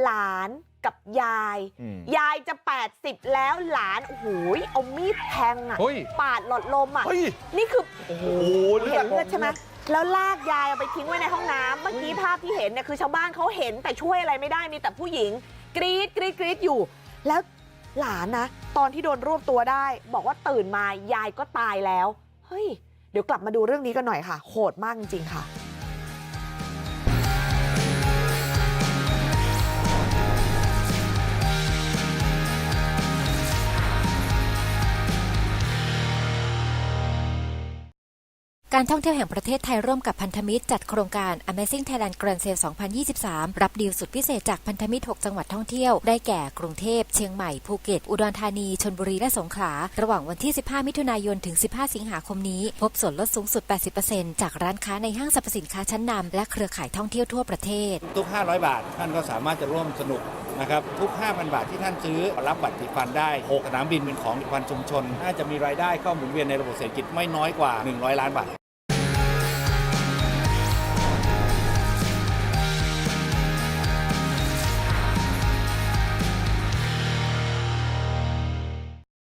หลานกับยายอืมยายจะ80แล้วหลานโอ้โหเอามีดแทงอะเฮ้ยปาดหลอดลมอะเฮ้ยนี่คือโอ้โหเห็นเลือดใช่ไหมแล้วลากยายเอาไปทิ้งไว้ในห้องน้ำเมื่อกี้ภาพที่เห็นเนี่ยคือชาวบ้านเขาเห็นแต่ช่วยอะไรไม่ได้มีแต่ผู้หญิง กรีดกรีดกรีดอยู่ แล้วหลานนะ ตอนที่โดนรวบตัวได้ บอกว่าตื่นมายายก็ตายแล้วเฮ้ยเดี๋ยวกลับมาดูเรื่องนี้กันหน่อยค่ะ โหดมากจริงๆค่ะ การท่องเที่ยวแห่งประเทศไทยร่วมกับพันธมิตรจัดโครงการ Amazing Thailand Grand Sale 2023 รับดีลสุดพิเศษจากพันธมิตร 6 จังหวัดท่องเที่ยว ได้แก่กรุงเทพ เชียงใหม่ ภูเก็ต อุดรธานี ชนบุรี และสงขลา ระหว่างวันที่ 15 มิถุนายน ถึง 15 สิงหาคมนี้ พบส่วนลดสูงสุด 80%จากร้านค้าในห้างสรรพสินค้าชั้นนำและเครือข่ายท่องเที่ยวทั่วประเทศ ทุก 500 บาท ท่านก็สามารถจะร่วมสนุกนะครับทุก 5,000 บาทที่ท่านซื้อรับบัตรติดฟันได้6สนามบินเป็นของผลิตภัณฑ์ชุมชนน่าจะมีรายได้เข้าหมุนเวียนในระบบเศรษฐกิจไม่น้อยกว่า 100 ล้านบาท